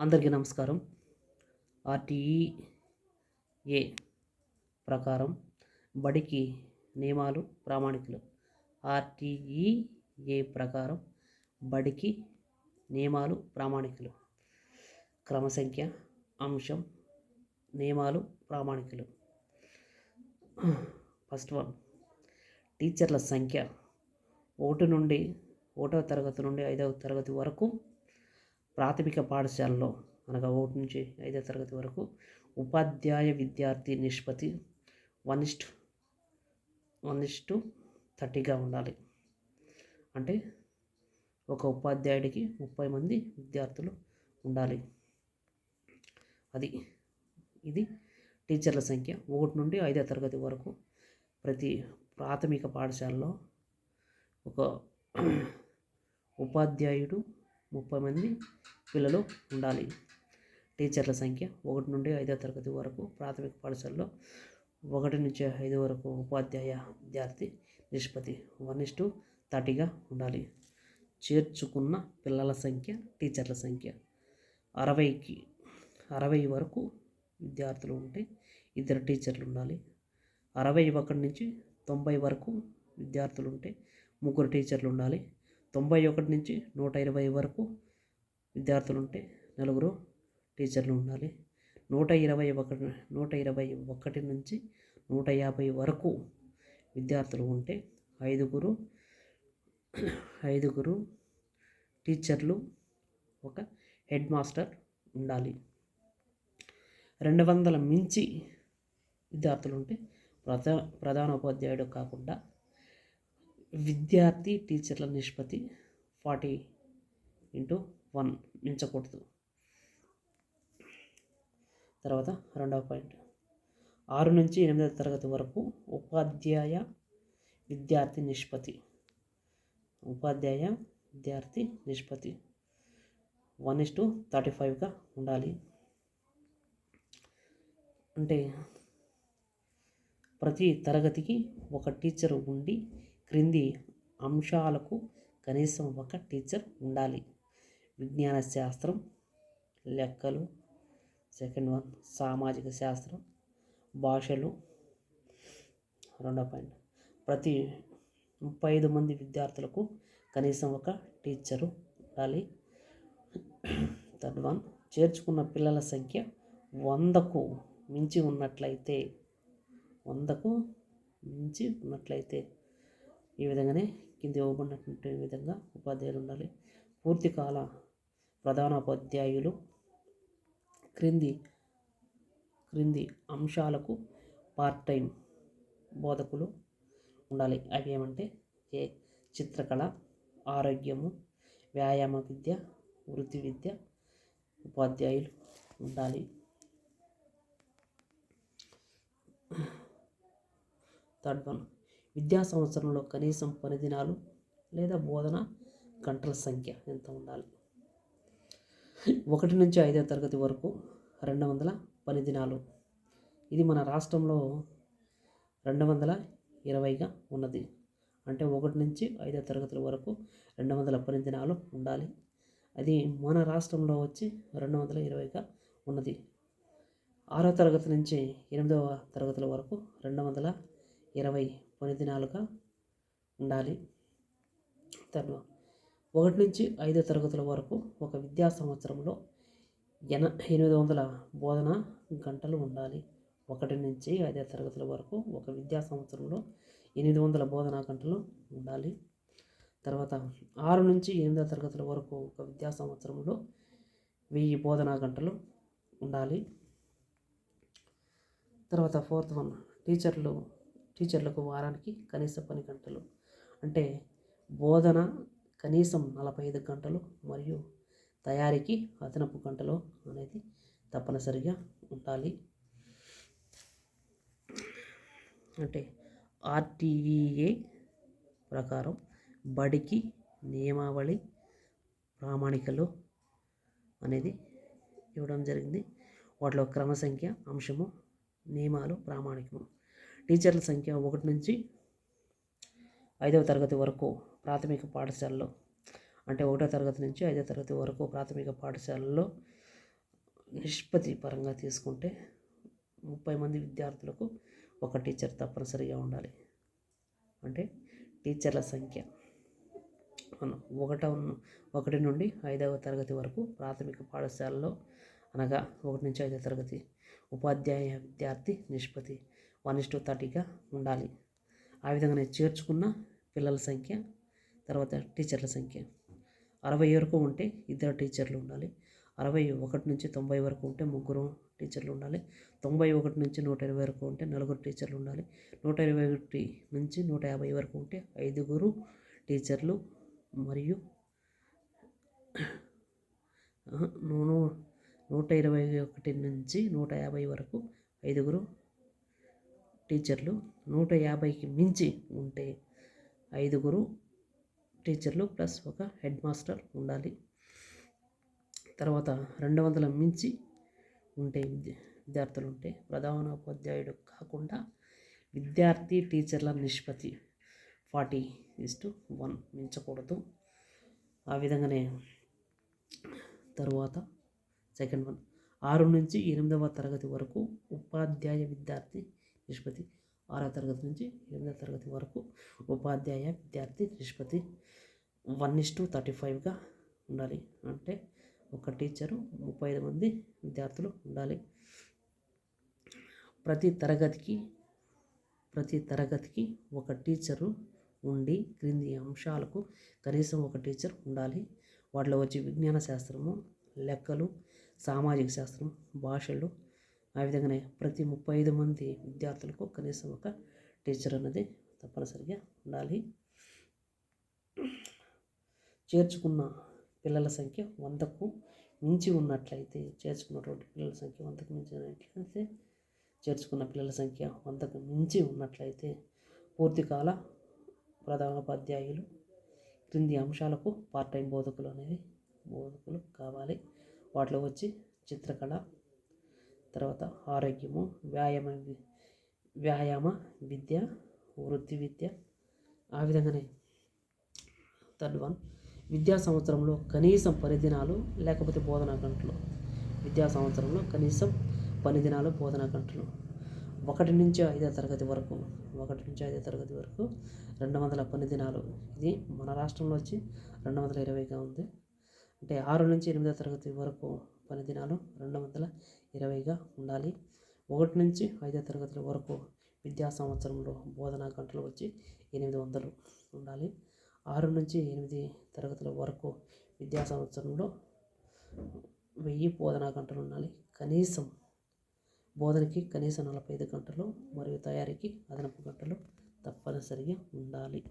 అందరికీ నమస్కారం. ఆర్టీఏ ప్రకారం బడికి నియమాలు ప్రామాణికలు. ఆర్టీఈఏ ప్రకారం బడికి నియమాలు ప్రామాణికలు. క్రమసంఖ్య అంశం నియమాలు ప్రామాణికలు. First one. టీచర్ల సంఖ్య. ఒకటి నుండి ఒకటవ తరగతి నుండి ఐదవ తరగతి వరకు ప్రాథమిక పాఠశాలలో అనగా ఒకటి నుంచి ఐదో తరగతి వరకు ఉపాధ్యాయ విద్యార్థి నిష్పత్తి one is to one is to థర్టీగా ఉండాలి. అంటే ఒక ఉపాధ్యాయుడికి ముప్పై మంది విద్యార్థులు ఉండాలి. అది ఇది టీచర్ల సంఖ్య. ఒకటి నుండి ఐదో తరగతి వరకు ప్రతి ప్రాథమిక పాఠశాలలో ఒక ఉపాధ్యాయుడు ముప్పై మంది పిల్లలు ఉండాలి. టీచర్ల సంఖ్య ఒకటి నుండి ఐదో తరగతి వరకు ప్రాథమిక పాఠశాలలో ఒకటి నుంచి ఐదు వరకు ఉపాధ్యాయ విద్యార్థి నిష్పత్తి వన్ ఇస్ టు థర్టీగా ఉండాలి. చేర్చుకున్న పిల్లల సంఖ్య టీచర్ల సంఖ్య అరవైకి అరవై వరకు విద్యార్థులు ఉంటే ఇద్దరు టీచర్లు ఉండాలి. అరవై ఒకటి నుంచి తొంభై వరకు విద్యార్థులు ఉంటే ముగ్గురు టీచర్లు ఉండాలి. తొంభై ఒకటి నుంచి నూట ఇరవై వరకు విద్యార్థులు ఉంటే నలుగురు టీచర్లు ఉండాలి. నూట ఇరవై ఒకటి నూట ఇరవై ఒకటి నుంచి నూట యాభై వరకు విద్యార్థులు ఉంటే ఐదుగురు ఐదుగురు టీచర్లు ఒక హెడ్ మాస్టర్ ఉండాలి. రెండు వందల మించి విద్యార్థులు ఉంటే ప్రధా ప్రధాన ఉపాధ్యాయుడు కాకుండా విద్యార్థి టీచర్ల నిష్పత్తి ఫార్టీ ఇంటూ వన్ మించకూడదు. తర్వాత రెండవ పాయింట్. ఆరు నుంచి ఎనిమిదవ తరగతి వరకు ఉపాధ్యాయ విద్యార్థి నిష్పత్తి. ఉపాధ్యాయ విద్యార్థి నిష్పత్తి వన్ ఇస్ టు థర్టీ ఫైవ్గా ఉండాలి. అంటే ప్రతి తరగతికి ఒక టీచర్ ఉండి క్రింది అంశాలకు కనీసం ఒక టీచర్ ఉండాలి. విజ్ఞాన శాస్త్రం లెక్కలు సెకండ్ వన్ సామాజిక శాస్త్రం భాషలు రెండో పాయింట్. ప్రతి ముప్పై ఐదు మంది విద్యార్థులకు కనీసం ఒక టీచరు ఉండాలి. థర్డ్ వన్ చేర్చుకున్న పిల్లల సంఖ్య వందకు మించి ఉన్నట్లయితే వందకు మించి ఉన్నట్లయితే ఈ విధంగానే కింద ఇవ్వబడినటువంటి విధంగా ఉపాధ్యాయులు ఉండాలి. పూర్తికాల ప్రధాన ఉపాధ్యాయులు క్రింది క్రింది అంశాలకు పార్ట్ టైం బోధకులు ఉండాలి. అవి ఏమంటే ఏ చిత్రకళ ఆరోగ్యము వ్యాయామ విద్య వృత్తి విద్య ఉపాధ్యాయులు ఉండాలి. థర్డ్ వన్ విద్యా సంవత్సరంలో కనీసం పని దినాలు లేదా బోధన గంటల సంఖ్య ఎంత ఉండాలి? ఒకటి నుంచి ఐదో తరగతి వరకు రెండు వందల పని దినాలు. ఇది మన రాష్ట్రంలో రెండు వందల ఇరవైగా ఉన్నది. అంటే ఒకటి నుంచి ఐదో తరగతుల వరకు రెండు వందల పని దినాలు ఉండాలి. అది మన రాష్ట్రంలో వచ్చి రెండు వందల ఇరవైగా ఉన్నది. ఆరో తరగతి నుంచి ఎనిమిదవ తరగతుల వరకు రెండు వందల ఇరవై పని దినాలుగా ఉండాలి. తర్వాత ఒకటి నుంచి ఐదో తరగతుల వరకు ఒక విద్యా సంవత్సరంలో ఎన ఎనిమిది వందల బోధన గంటలు ఉండాలి. ఒకటి నుంచి ఐదో తరగతుల వరకు ఒక విద్యా సంవత్సరంలో ఎనిమిది వందల బోధనా గంటలు ఉండాలి. తర్వాత ఆరు నుంచి ఎనిమిదో తరగతుల వరకు ఒక విద్యా సంవత్సరంలో వెయ్యి బోధనా గంటలు ఉండాలి. తర్వాత ఫోర్త్ వన్ టీచర్లు టీచర్లకు వారానికి కనీస పని గంటలు. అంటే బోధన కనీసం నలభై ఐదు గంటలు మరియు తయారీకి అదనపు గంటలు అనేది తప్పనిసరిగా ఉండాలి. అంటే ఆర్టీఈఏ ప్రకారం బడికి నియమావళి ప్రామాణికలు అనేది ఇవ్వడం జరిగింది. వాటిలో క్రమ సంఖ్య అంశము నియమాలు ప్రామాణికము. టీచర్ల సంఖ్య ఒకటి నుంచి ఐదవ తరగతి వరకు ప్రాథమిక పాఠశాలలో అంటే ఒకటో తరగతి నుంచి ఐదో తరగతి వరకు ప్రాథమిక పాఠశాలలో నిష్పత్తి పరంగా తీసుకుంటే ముప్పై మంది విద్యార్థులకు ఒక టీచర్ తప్పనిసరిగా ఉండాలి. అంటే టీచర్ల సంఖ్య మనం ఒకటవ ఒకటి నుండి ఐదవ తరగతి వరకు ప్రాథమిక పాఠశాలలో అనగా ఒకటి నుంచి ఐదవ తరగతి ఉపాధ్యాయ విద్యార్థి నిష్పత్తి వన్ ఇస్ టూ థర్టీగా ఉండాలి. ఆ విధంగానే చేర్చుకున్న పిల్లల సంఖ్య తర్వాత టీచర్ల సంఖ్య. అరవై వరకు ఉంటే ఇద్దరు టీచర్లు ఉండాలి. అరవై ఒకటి నుంచి తొంభై వరకు ఉంటే ముగ్గురు టీచర్లు ఉండాలి. తొంభై ఒకటి నుంచి నూట ఇరవై వరకు ఉంటే నలుగురు టీచర్లు ఉండాలి. నూట ఇరవై ఒకటి నుంచి నూట యాభై వరకు ఉంటే ఐదుగురు టీచర్లు మరియు నూట ఇరవై ఒకటి నుంచి నూట యాభై వరకు ఐదుగురు టీచర్లు నూట యాభైకి మించి ఉంటే ఐదుగురు టీచర్లు ప్లస్ ఒక హెడ్ మాస్టర్ ఉండాలి. తర్వాత రెండు వందల మించి ఉంటే విద్య విద్యార్థులు ఉంటే ప్రధానోపాధ్యాయుడు కాకుండా విద్యార్థి టీచర్ల నిష్పత్తి ఫార్టీ ఇస్టు వన్ మించకూడదు. ఆ విధంగానే తరువాత సెకండ్ వన్. ఆరు నుంచి ఎనిమిదవ తరగతి వరకు ఉపాధ్యాయ విద్యార్థి నిష్పత్తి ఆరో తరగతి నుంచి ఎనిమిదవ తరగతి వరకు ఉపాధ్యాయ విద్యార్థి నిష్పత్తి వన్ ఇస్ టు థర్టీ ఫైవ్గా ఉండాలి. అంటే ఒక టీచరు ముప్పై ఐదు మంది విద్యార్థులు ఉండాలి. ప్రతి తరగతికి ప్రతి తరగతికి ఒక టీచరు ఉండి క్రింది అంశాలకు కనీసం ఒక టీచర్ ఉండాలి. వాటిలో వచ్చి విజ్ఞాన శాస్త్రము లెక్కలు సామాజిక శాస్త్రం భాషలు ఆ విధంగానే ప్రతి ముప్పై ఐదు మంది విద్యార్థులకు కనీసం ఒక టీచర్ అన్నది తప్పనిసరిగా ఉండాలి. చేర్చుకున్న పిల్లల సంఖ్య వందకు మించి ఉన్నట్లయితే చేర్చుకున్నటువంటి పిల్లల సంఖ్య వందకు మించి ఉన్నట్లయితే చేర్చుకున్న పిల్లల సంఖ్య వందకు మించి ఉన్నట్లయితే పూర్తికాల ప్రధానోపాధ్యాయులు క్రింది అంశాలకు పార్ట్ టైం బోధకులు అనేవి బోధకులు కావాలి. వాటిలో వచ్చి చిత్రకళ తర్వాత ఆరోగ్యము వ్యాయామ వ్యాయామ విద్య వృత్తి విద్య. ఆ విధంగానే థర్డ్ వన్ విద్యా సంవత్సరంలో కనీసం పని దినాలు లేకపోతే బోధనా గంటలు. విద్యా సంవత్సరంలో కనీసం పని దినాలు బోధనా గంటలు. ఒకటి నుంచి ఐదో తరగతి వరకు ఒకటి నుంచి ఐదో తరగతి వరకు రెండు వందల పని దినాలు. ఇది మన రాష్ట్రంలో వచ్చి రెండు వందల ఇరవైగా ఉంది. అంటే ఆరు నుంచి ఎనిమిదో తరగతి వరకు పని దినాలు రెండు వందల ఇరవైగా ఉండాలి. ఒకటి నుంచి ఐదో తరగతుల వరకు విద్యా సంవత్సరంలో బోధనా గంటలు వచ్చి ఎనిమిది వందలు ఉండాలి. ఆరు నుంచి ఎనిమిది తరగతుల వరకు విద్యా సంవత్సరంలో వెయ్యి బోధనా గంటలు ఉండాలి. కనీసం బోధనకి కనీసం నలభై ఐదు గంటలు మరియు తయారీకి అదనపు గంటలు తప్పనిసరిగా ఉండాలి.